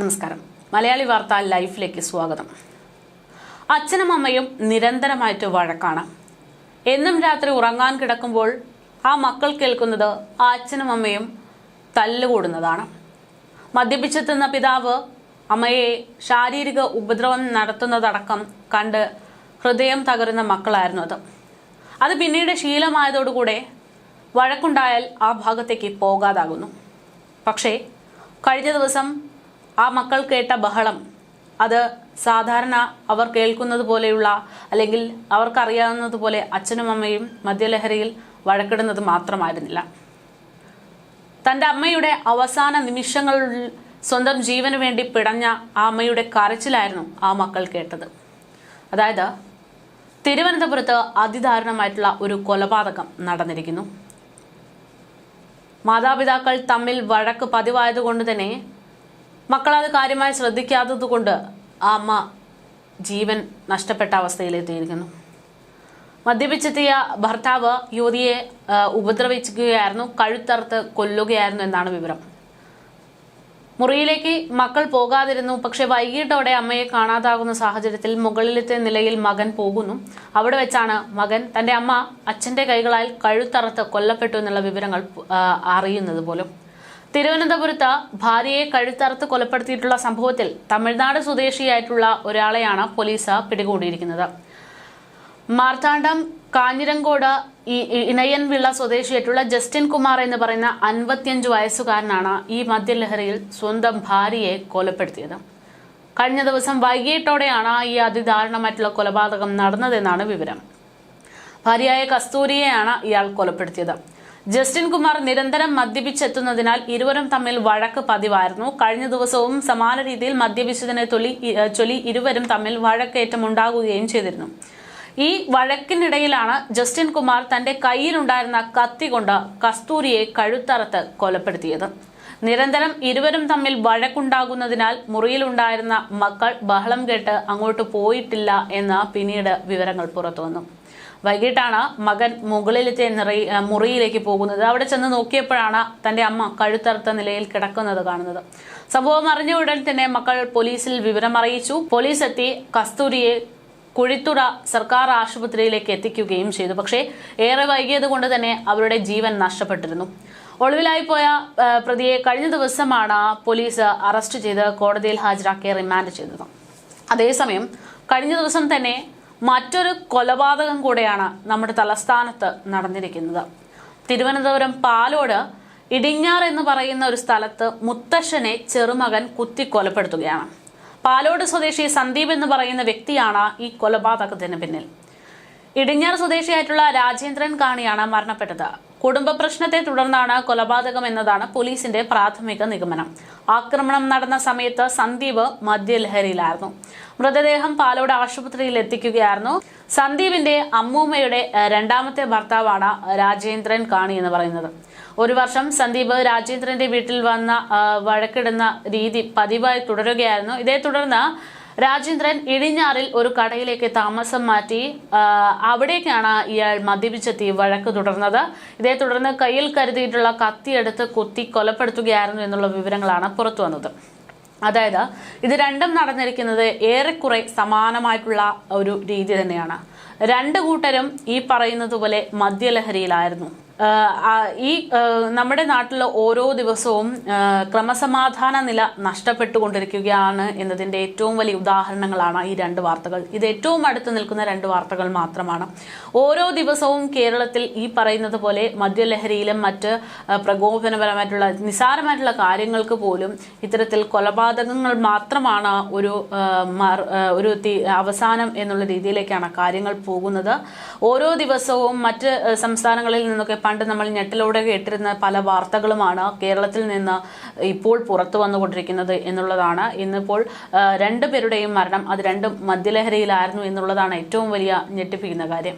നമസ്കാരം. മലയാളി വാർത്ത ലൈഫിലേക്ക് സ്വാഗതം. അച്ഛനും അമ്മയും നിരന്തരമായിട്ട് വഴക്കാണ്. എന്നും രാത്രി ഉറങ്ങാൻ കിടക്കുമ്പോൾ ആ മക്കൾ കേൾക്കുന്നത് ആ അച്ഛനും അമ്മയും തല്ലുകൂടുന്നതാണ്. മദ്യപിച്ചെത്തുന്ന പിതാവ് അമ്മയെ ശാരീരിക ഉപദ്രവം നടത്തുന്നതടക്കം കണ്ട് ഹൃദയം തകരുന്ന മക്കളായിരുന്നു അത്. അത് പിന്നീട് ശീലമായതോടുകൂടെ വഴക്കുണ്ടായാൽ ആ ഭാഗത്തേക്ക് പോകാതാകുന്നു. പക്ഷേ കഴിഞ്ഞ ദിവസം ആ മക്കൾ കേട്ട ബഹളം അത് സാധാരണ അവർ കേൾക്കുന്നത് പോലെയുള്ള അല്ലെങ്കിൽ അവർക്കറിയാവുന്നത് പോലെ അച്ഛനും അമ്മയും മദ്യലഹരിയിൽ വഴക്കിടുന്നത് മാത്രമായിരുന്നില്ല. തന്റെ അമ്മയുടെ അവസാന നിമിഷങ്ങളിൽ സ്വന്തം ജീവന് വേണ്ടി പിടഞ്ഞ ആ അമ്മയുടെ കരച്ചിലായിരുന്നു ആ മക്കൾ കേട്ടത്. അതായത് തിരുവനന്തപുരത്ത് അതിദാരുണമായിട്ടുള്ള ഒരു കൊലപാതകം നടന്നിരിക്കുന്നു. മാതാപിതാക്കൾ തമ്മിൽ വഴക്ക് പതിവായതുകൊണ്ട് തന്നെ മക്കളത് കാര്യമായി ശ്രദ്ധിക്കാത്തത് കൊണ്ട് ആ അമ്മ ജീവൻ നഷ്ടപ്പെട്ട അവസ്ഥയിലെത്തിയിരിക്കുന്നു. മദ്യപിച്ചെത്തിയ ഭർത്താവ് യുവതിയെ ഉപദ്രവിക്കുകയായിരുന്നു കഴുത്തറുത്ത് കൊല്ലുകയായിരുന്നു എന്നാണ് വിവരം. മുറിയിലേക്ക് മക്കൾ പോകാതിരുന്നു പക്ഷെ വൈകിട്ടോടെ അമ്മയെ കാണാതാകുന്ന സാഹചര്യത്തിൽ മുകളിലത്തെ നിലയിൽ മകൻ പോകുന്നു. അവിടെ വെച്ചാണ് മകൻ തന്റെ അമ്മ അച്ഛന്റെ കൈകളാൽ കഴുത്തറത്ത് കൊല്ലപ്പെട്ടു എന്നുള്ള വിവരങ്ങൾ അറിയുന്നത് പോലും. തിരുവനന്തപുരത്ത് ഭാര്യയെ കഴുത്തറുത്ത് കൊലപ്പെടുത്തിയിട്ടുള്ള സംഭവത്തിൽ തമിഴ്നാട് സ്വദേശിയായിട്ടുള്ള ഒരാളെയാണ് പോലീസ് പിടികൂടിയിരിക്കുന്നത്. മാർത്താണ്ഡം കാഞ്ഞിരങ്കോട് ഈ- ഈ ഇണയൻവിള സ്വദേശിയായിട്ടുള്ള ജസ്റ്റിൻ കുമാർ എന്ന് പറയുന്ന അൻപത്തിയഞ്ച് വയസ്സുകാരനാണ് ഈ മദ്യലഹരിയിൽ സ്വന്തം ഭാര്യയെ കൊലപ്പെടുത്തിയത്. കഴിഞ്ഞ ദിവസം വൈകിട്ടോടെയാണ് ഈ അതിദാരുണമായിട്ടുള്ള കൊലപാതകം നടന്നതെന്നാണ് വിവരം. ഭാര്യയായ കസ്തൂരിയെയാണ് ഇയാൾ കൊലപ്പെടുത്തിയത്. ജസ്റ്റിൻ കുമാർ നിരന്തരം മദ്യപിച്ചെത്തുന്നതിനാൽ ഇരുവരും തമ്മിൽ വഴക്ക് പതിവായിരുന്നു. കഴിഞ്ഞ ദിവസവും സമാന രീതിയിൽ മദ്യപിച്ചതിനെ തൊലി ചൊലി ഇരുവരും തമ്മിൽ വഴക്കേറ്റം ഉണ്ടാകുകയും ചെയ്തിരുന്നു. ഈ വഴക്കിനിടയിലാണ് ജസ്റ്റിൻ കുമാർ തന്റെ കയ്യിലുണ്ടായിരുന്ന കത്തി കൊണ്ട് കസ്തൂരിയെ കഴുത്തറത്ത് കൊലപ്പെടുത്തിയത്. നിരന്തരം ഇരുവരും തമ്മിൽ വഴക്കുണ്ടാകുന്നതിനാൽ മുറിയിലുണ്ടായിരുന്ന മക്കൾ ബഹളം കേട്ട് അങ്ങോട്ട് പോയിട്ടില്ല എന്ന് പിന്നീട് വിവരങ്ങൾ പുറത്തുവന്നു. വൈകിട്ടാണ് മകൻ മുകളിലത്തെ മുറിയിലേക്ക് പോകുന്നത്. അവിടെ ചെന്ന് നോക്കിയപ്പോഴാണ് തന്റെ അമ്മ കഴുത്തറുത്ത നിലയിൽ കിടക്കുന്നത് കാണുന്നത്. സംഭവം അറിഞ്ഞ ഉടൻ തന്നെ മക്കൾ പോലീസിൽ വിവരം അറിയിച്ചു. പോലീസ് എത്തി കസ്തൂരിയെ കുഴിത്തുറ സർക്കാർ ആശുപത്രിയിലേക്ക് എത്തിക്കുകയും ചെയ്തു. പക്ഷേ ഏറെ വൈകിയത് കൊണ്ട് തന്നെ അവരുടെ ജീവൻ നഷ്ടപ്പെട്ടിരുന്നു. ഒളിവിലായി പോയ പ്രതിയെ കഴിഞ്ഞ ദിവസമാണ് പോലീസ് അറസ്റ്റ് ചെയ്ത് കോടതിയിൽ ഹാജരാക്കി റിമാൻഡ് ചെയ്തത്. അതേസമയം കഴിഞ്ഞ ദിവസം തന്നെ മറ്റൊരു കൊലപാതകം കൂടെയാണ് നമ്മുടെ തലസ്ഥാനത്ത് നടന്നിരിക്കുന്നത്. തിരുവനന്തപുരം പാലോട് ഇടിഞ്ഞാർ എന്ന് പറയുന്ന ഒരു സ്ഥലത്ത് മുത്തശ്ശനെ ചെറുമകൻ കുത്തിക്കൊലപ്പെടുത്തുകയാണ്. പാലോട് സ്വദേശി സന്ദീപ് എന്ന് പറയുന്ന വ്യക്തിയാണ് ഈ കൊലപാതകത്തിന് പിന്നിൽ. ഇടിഞ്ഞാർ സ്വദേശിയായിട്ടുള്ള രാജേന്ദ്രൻ കാണിയാണ് മരണപ്പെട്ടത്. കുടുംബ പ്രശ്നത്തെ തുടർന്നാണ് കൊലപാതകം എന്നതാണ് പോലീസിന്റെ പ്രാഥമിക നിഗമനം. ആക്രമണം നടന്ന സമയത്ത് സന്ദീപ് മദ്യലഹരിയിലായിരുന്നു. മൃതദേഹം പാലോട് ആശുപത്രിയിൽ എത്തിക്കുകയായിരുന്നു. സന്ദീപിന്റെ അമ്മൂമ്മയുടെ രണ്ടാമത്തെ ഭർത്താവാണ് രാജേന്ദ്രൻ കാണി എന്ന് പറയുന്നത്. ഒരു വർഷം സന്ദീപ് രാജേന്ദ്രന്റെ വീട്ടിൽ വന്ന വഴക്കിടുന്ന രീതി പതിവായി തുടരുകയായിരുന്നു. ഇതേ തുടർന്ന് രാജേന്ദ്രൻ ഇടിഞ്ഞാറിൽ ഒരു കടയിലേക്ക് താമസം മാറ്റി അവിടേക്കാണ് ഇയാൾ മദ്യപിച്ചെത്തി വഴക്ക് തുടർന്നത്. ഇതേ തുടർന്ന് കയ്യിൽ കരുതിയിട്ടുള്ള കത്തിയെടുത്ത് കുത്തി കൊലപ്പെടുത്തുകയായിരുന്നു എന്നുള്ള വിവരങ്ങളാണ് പുറത്തു വന്നത്. അതായത് ഇത് രണ്ടും നടന്നിരിക്കുന്നത് ഏറെക്കുറെ സമാനമായിട്ടുള്ള ഒരു രീതി തന്നെയാണ്. രണ്ട് കൂട്ടരും ഈ പറയുന്നത് പോലെ മദ്യലഹരിയിലായിരുന്നു. ഈ നമ്മുടെ നാട്ടിൽ ഓരോ ദിവസവും ക്രമസമാധാന നില നഷ്ടപ്പെട്ടുകൊണ്ടിരിക്കുകയാണ് എന്നതിന്റെ ഏറ്റവും വലിയ ഉദാഹരണങ്ങളാണ് ഈ രണ്ട് വാർത്തകൾ. ഇത് ഏറ്റവും അടുത്ത് നിൽക്കുന്ന രണ്ട് വാർത്തകൾ മാത്രമാണ്. ഓരോ ദിവസവും കേരളത്തിൽ ഈ പറയുന്നത് പോലെ മദ്യലഹരിയിലും മറ്റ് പ്രകോപനപരമായിട്ടുള്ള നിസാരമായിട്ടുള്ള കാര്യങ്ങൾക്ക് പോലും ഇത്തരത്തിൽ കൊലപാതകങ്ങൾ മാത്രമാണ് ഒരു ഒരു അവസാനം എന്നുള്ള രീതിയിലേക്കാണ് കാര്യങ്ങൾ പോകുന്നത്. ഓരോ ദിവസവും മറ്റ് സംസ്ഥാനങ്ങളിൽ നിന്നൊക്കെ പണ്ട് നമ്മൾ ഞെട്ടിലൂടെ കേട്ടിരുന്ന പല വാർത്തകളുമാണ് കേരളത്തിൽ നിന്ന് ഇപ്പോൾ പുറത്തു വന്നുകൊണ്ടിരിക്കുന്നത് എന്നുള്ളതാണ്. ഇന്നിപ്പോൾ രണ്ടു രണ്ടുപേരുടെയും മരണം അത് രണ്ടും മദ്യലഹരിയിലായിരുന്നു എന്നുള്ളതാണ് ഏറ്റവും വലിയ ഞെട്ടിപ്പിക്കുന്ന കാര്യം.